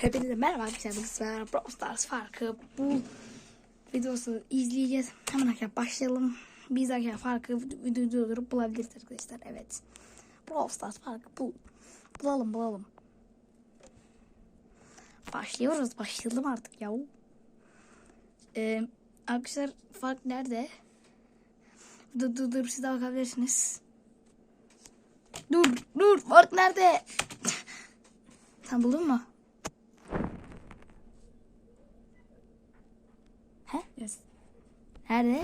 Hepinize merhaba arkadaşlar. Bugün Brawl Stars farkı bu videosunu izleyeceğiz. Hemen arkadaşlar başlayalım. Biz arkadaşlar farkı durdurup bulabiliriz arkadaşlar. Evet. Brawl Stars farkı bul. Bulalım bulalım. Başlıyoruz. Başlayalım artık ya. Ee, arkadaşlar fark nerede? Dur dur dur siz de bakabilirsiniz. Dur dur fark nerede? Sen buldun mu? He? Yes. Nerede?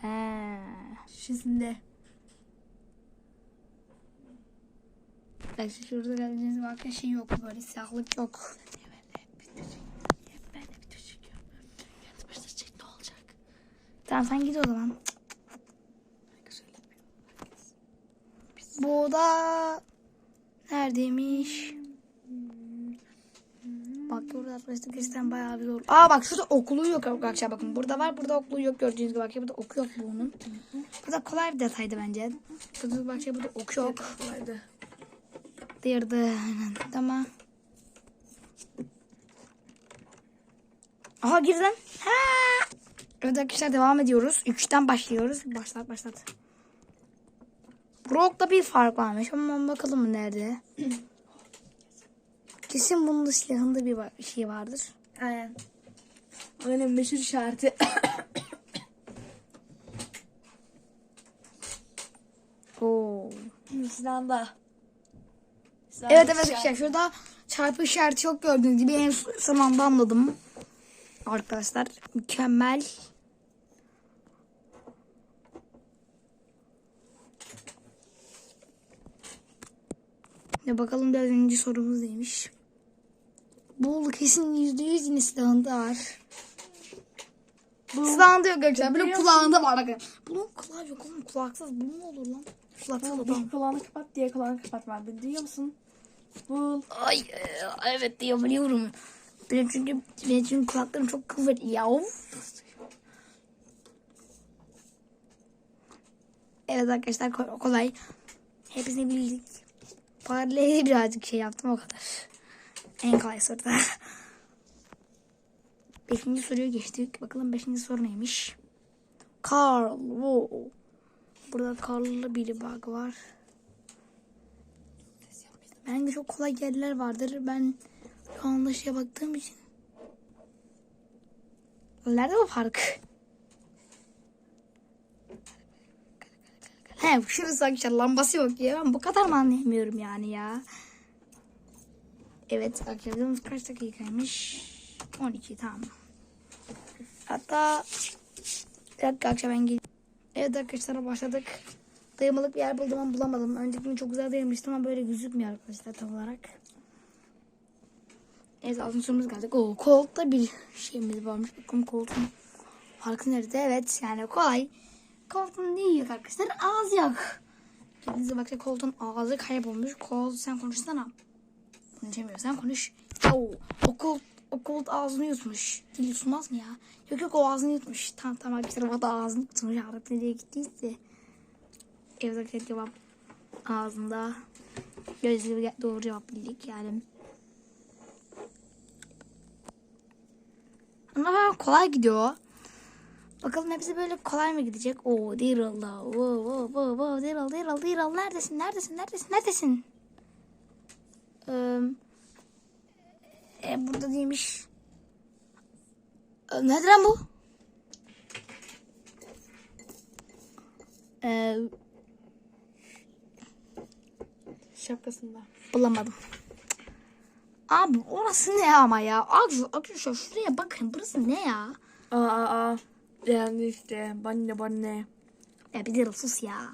He. Şişesinde. Bak şurada gördüğünüz arkadaşlar şey yok. Böyle siyahlık yok. Tamam sen git o zaman. Bu da neredeymiş? Burada arkadaşlar gerçekten bayağı bir zor. Aa bak şurada okulu yok arkadaşlar bakın. Burada var burada okulu yok gördüğünüz gibi. Bak burada oku yok bunun. Burada kolay bir detaydı bence. Burada bak burada oku yok. Kolaydı. Diğerde aynen. Tamam. Aha girdim. Ha! Evet arkadaşlar devam ediyoruz. Üçten başlıyoruz. Başlat başlat. Brock'ta bir fark varmış ama bakalım nerede. Kesin bunun da silahında bir şey vardır. Aynen. Aynen meşhur işareti. Oo. Silahında. Evet evet arkadaşlar şurada çarpı işareti yok gördüğünüz gibi en son anda anladım. Arkadaşlar mükemmel. Ne bakalım dördüncü sorumuz neymiş. Bu kesin yüzde yüz yine silahında var. Silahında yok arkadaşlar. Böyle kulağında var bakın. Bunun kulağı yok oğlum kulaksız. Bu ne olur lan? Kulaksız adam. Bir kulağını kapat diye kulağını kapatma. Beni duyuyor musun? Bul. Ay e, evet diyor biliyorum. Benim çünkü benim çünkü kulaklarım çok kuvvetli ya. Evet arkadaşlar ko- kolay. Hepsini bildik. Parlayı birazcık şey yaptım o kadar. En kolay soruda. Beşinci soruya geçtik. Bakalım beşinci soru neymiş? Carl. Wow. Burada Carl'lı bir bug var. Bence çok kolay yerler vardır. Ben şu anda şeye baktığım için. Nerede bu fark? He şurası arkadaşlar lambası yok ya. Ben bu kadar mı anlayamıyorum yani ya. Evet arkadaşlar videomuz kaç dakikaymış? 12 tamam. Hatta bir dakika akşam ben gel- Evet arkadaşlar başladık. Dayanmalık bir yer buldum ama bulamadım. Öncekini çok güzel dayanmıştım ama böyle gözükmüyor arkadaşlar tam olarak. Evet altın sorumuz geldi. Oo koltukta bir şeyimiz varmış. Bakalım koltuğun farkı nerede? Evet yani kolay. Koltuğun ne yok arkadaşlar? Ağız yok. Kendinize bakın koltuğun ağzı kaybolmuş. Kol sen konuşsana. Konuşamıyorsan konuş. Oo, o kolt, o kolt ağzını yutmuş. Dil yutmaz mı ya? Yok yok o ağzını yutmuş. Tamam tamam arkadaşlar o da ağzını yutmuş. Arap nereye gittiyse. Arkadaşlar cevap ağzında. Gibi doğru cevap bildik yani. Ama kolay gidiyor. Bakalım hepsi böyle kolay mı gidecek? Oo Daryl'da. Wow wow wow wow Daryl Daryl Daryl neredesin? Neredesin? Neredesin? Neredesin? Ee, e, burada değilmiş. Ee, nedir lan bu? Ee, Şapkasında. bulamadım. Abi orası ne ama ya? Arkadaşlar şuraya bakın. Burası ne ya? Aa aa aa. Yani işte. Banne banne. Ya bir de sus ya.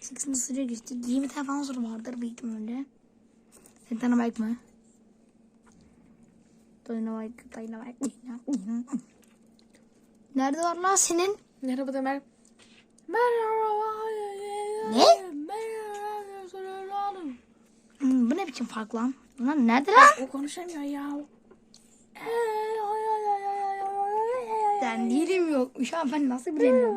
Sekizinde sürüyor geçti. 20 tane falan soru vardır büyük ihtimalle. Sen tanımak mı? Dynamite, dynamite, dynamite. Nerede var lan senin? Merhaba Demer. Merhaba. Ne? Hmm, bu ne biçim fark lan? Lan nerede lan? O konuşamıyor ya. Ben dilim yokmuş ama ben nasıl bilemiyorum.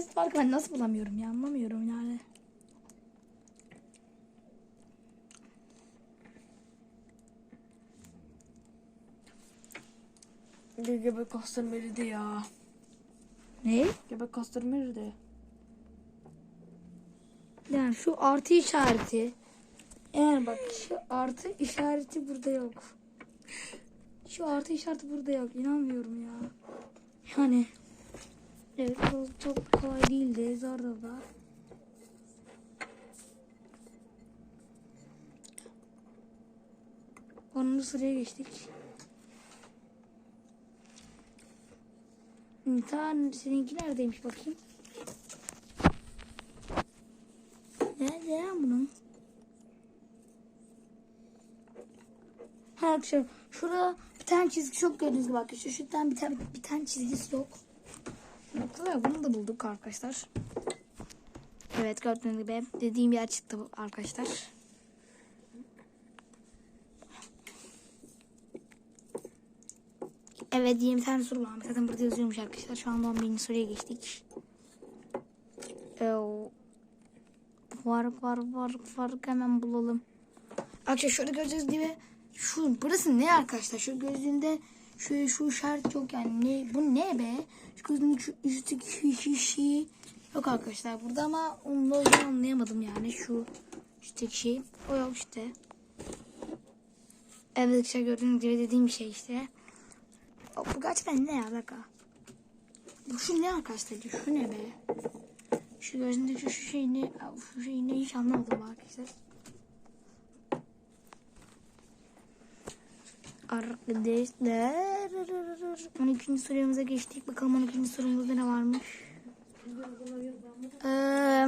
basit farkı ben nasıl bulamıyorum ya anlamıyorum yani. Göbek kaslarım eridi ya. Ne? Göbek kaslarım eridi. Yani şu artı işareti. Yani bak şu artı işareti burada yok. Şu artı işareti burada yok. İnanmıyorum ya. Yani evet çok kolay değildi. Zor da. Onuncu sıraya geçtik. İmtihan seninki neredeymiş bakayım. Nerede ya bunun? Arkadaşlar şurada bir tane çizgi yok gördüğünüz gibi arkadaşlar. Şuradan bir tane bir tane çizgisi yok. Noktalar bunu da bulduk arkadaşlar. Evet gördüğünüz gibi dediğim yer çıktı arkadaşlar. Evet 20 tane soru var. Zaten burada yazıyormuş arkadaşlar. Şu anda 11. soruya geçtik. Ee, var var var var hemen bulalım. Arkadaşlar şurada göreceğiz gibi şu burası ne arkadaşlar? Şu gözünde şu şu işaret yok yani ne bu ne be? Şu üstteki şu şey yok arkadaşlar burada ama onu da anlayamadım yani şu üstteki şey o yok işte. Evet arkadaşlar gördüğünüz gibi dediğim şey işte. O, bu gerçekten ne dakika. Bu şu ne arkadaşlar? Şu ne be? Şu gözündeki şu şey ne? Şu şey ne hiç anlamadım arkadaşlar. Arkadaşlar 12. sorumuza geçtik. Bakalım 12. sorumuzda ne varmış. Ee,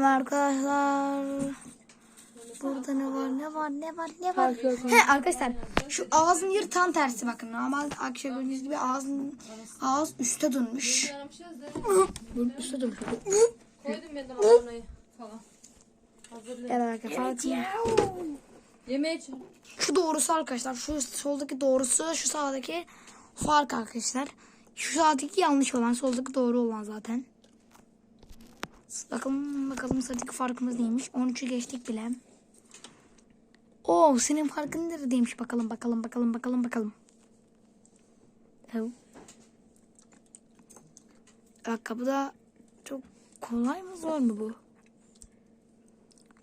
arkadaşlar Burada ne var ne var ne var ne var. He arkadaşlar şu ağzın yeri tam tersi bakın. Normal akşam gördüğünüz gibi ağzın ağız üstte dönmüş. Bunun üstte dönmüş. Koydum ben de falan. Evet arkadaşlar. Yemeğe için. Şu doğrusu arkadaşlar. Şu soldaki doğrusu şu sağdaki fark arkadaşlar. Şu sağdaki yanlış olan soldaki doğru olan zaten. Bakalım bakalım sıradaki farkımız neymiş. 13'ü geçtik bile. Oo senin farkın neredeymiş bakalım bakalım bakalım bakalım bakalım. Evet. Bu da çok kolay mı zor mu bu?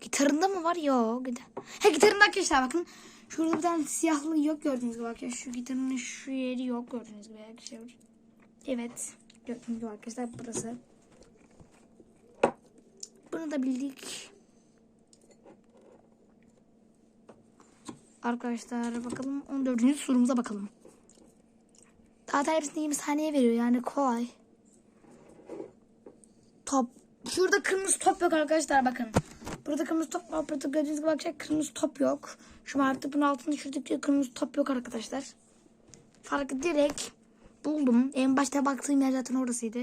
Gitarında mı var? Yok. Ha gitarında arkadaşlar bakın. Şurada bir tane siyahlı yok gördüğünüz gibi arkadaşlar. Şu gitarın şu yeri yok gördüğünüz gibi arkadaşlar. Evet. Gördüğünüz gibi arkadaşlar burası. Bunu da bildik. Arkadaşlar bakalım 14. sorumuza bakalım. Zaten hepsini 20 saniye veriyor yani kolay. Top. Şurada kırmızı top yok arkadaşlar bakın. Burada kırmızı top var. Burada gördüğünüz gibi arkadaşlar kırmızı top yok. Şu artık bunun altında şuradaki kırmızı top yok arkadaşlar. Farkı direkt buldum. En başta baktığım yer zaten orasıydı.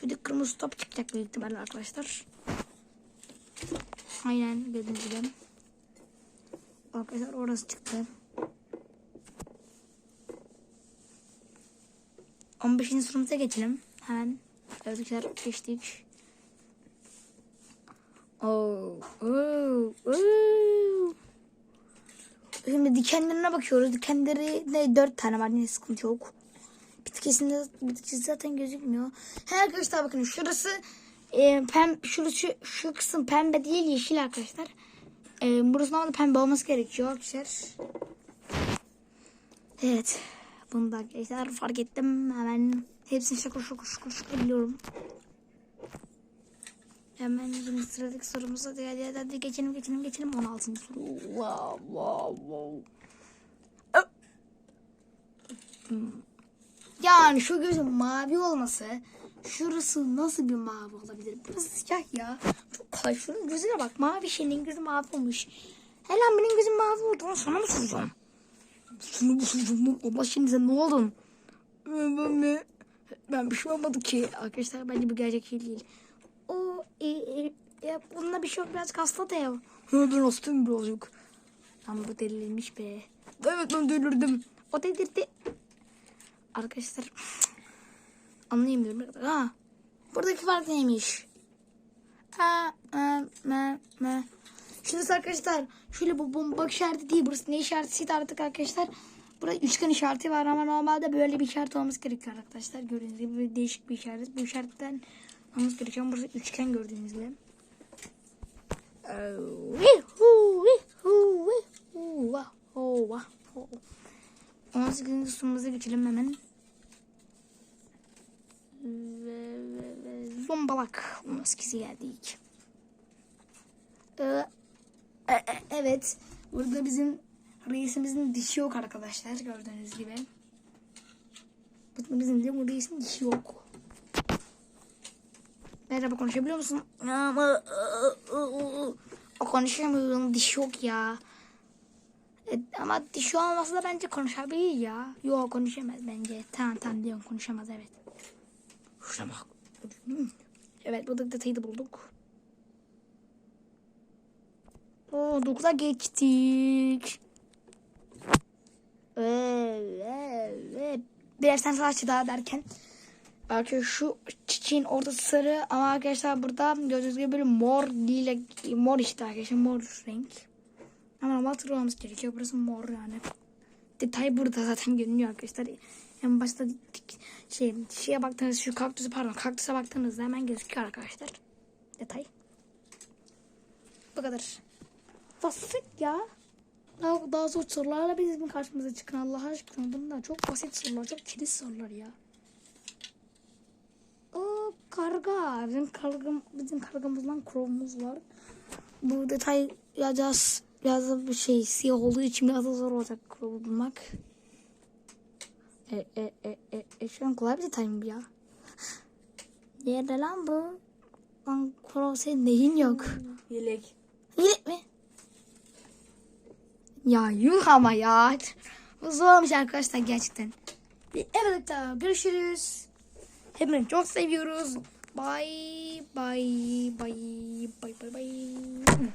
Şurada kırmızı top çıkacak büyük ihtimalle arkadaşlar. Aynen gördüğünüz gibi. Arkadaşlar orası çıktı. 15. sorumuza geçelim. Hemen gördükler geçtik. Oo, oo, oo. Şimdi dikenlerine bakıyoruz. Dikenleri de dört tane var. Yine sıkıntı yok. Bitkisinde bitkisi zaten gözükmüyor. He arkadaşlar bakın şurası e, pem şurası şu, kısım pembe değil yeşil arkadaşlar. E, burası normalde pembe olması gerekiyor arkadaşlar. Evet. Bunu da arkadaşlar fark ettim. Hemen hepsini şakır şakır şakır şakır biliyorum. Hemen şimdi sıradaki sorumuza hadi hadi hadi, hadi geçelim geçelim geçelim 16. soru. Wow wow wow. Yani şu gözün mavi olması şurası nasıl bir mavi olabilir? Burası siyah ya. Çok kolay. Şunun gözüne bak. Mavi şeyin gözü mavi olmuş. Hemen benim gözüm mavi oldu. Onu sana mı soracağım? Şunu mu soracağım? Allah şimdi sen ne oldun? Ben, ben, ben bir şey olmadı ki. Arkadaşlar bence bu gerçek şey değil. E, e, ya bununla bir şey yok biraz kaslı da ya. Ben hastayım birazcık. Ama bu delirmiş be. Evet ben delirdim. O delirdi. Arkadaşlar anlayamıyorum ne kadar. Ha. Buradaki fark neymiş? Ha, ha, ha, ha. Şurası arkadaşlar şöyle bu bomba işareti değil. Burası ne işaretisiydi artık arkadaşlar. Burada üçgen işareti var ama normalde böyle bir işaret olması gerekiyor arkadaşlar. Gördüğünüz gibi değişik bir işaret. Bu işaretten olması gerekiyor. Burası üçgen gördüğünüz gibi. Ho. 18. sorumuza geçelim hemen. Ve, ve, ve zombalak. 18'i geldik. Ee, e- e- evet. Burada bizim reisimizin dişi yok arkadaşlar. Gördüğünüz gibi. Burada bizim de bu reisin dişi yok. Merhaba konuşabiliyor musun? Ama o konuşamıyorum. Dişi yok ya. E, ama dişi olmasa da bence konuşabilir ya. Yok konuşamaz bence. Tamam tamam diyorum konuşamaz evet. Şuna bak. Evet bu detayı da bulduk. Oo 9'a geçtik. Evet. Birer tane saçı daha derken. Arkadaşlar şu çiçeğin ortası sarı ama arkadaşlar burada gördüğünüz gibi böyle mor lila mor işte arkadaşlar mor renk. Ama normal hatırlamamız gerekiyor. Burası mor yani. Detay burada zaten görünüyor arkadaşlar. En başta şey şeye baktığınız şu kaktüsü pardon kaktüse baktığınızda hemen gözüküyor arkadaşlar. Detay. Bu kadar. Basit ya. Daha, daha zor sorularla bizim karşımıza çıkın Allah aşkına. Bunlar çok basit sorular. Çok kilit sorular ya. Karga. Bizim kargam, bizim kargamızdan kromumuz var. Bu detay yazacağız. Biraz da bir şey siyah olduğu için biraz da zor olacak kromu bulmak. E, e, e, e, e, şu an kolay bir detay mı ya? Nerede lan bu? Lan krom senin neyin yok? Yelek. Yelek mi? Ya yuh ama ya. Bu zormuş arkadaşlar gerçekten. Evet arkadaşlar görüşürüz. Hepinizi çok seviyoruz. Bye bye bye bye bye bye.